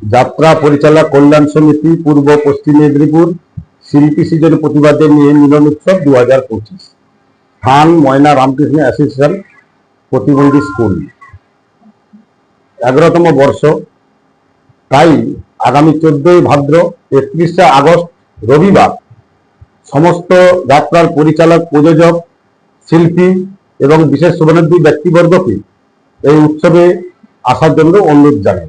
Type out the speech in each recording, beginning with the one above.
যাত্রা পরিচালক কল্যাণ সমিতি, পূর্ব, পশ্চিম মেদিনীপুর, শিল্পী সৃজন প্রতিবাদে নিয়ে মিলন উৎসব দু হাজার পঁচিশ। স্থান ময়না রামকৃষ্ণ অ্যাসোসিয়েশন প্রতিবন্ধী স্কুল। এগারোতম বর্ষ। তাই আগামী চোদ্দই ভাদ্র, একত্রিশে আগস্ট, রবিবার সমস্ত যাত্রার পরিচালক, প্রযোজক, শিল্পী এবং বিশেষ শুভেচ্ছু ব্যক্তিবর্গকে এই উৎসবে আসার জন্য অনুরোধ জানাই।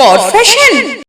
কর ফ্যাশন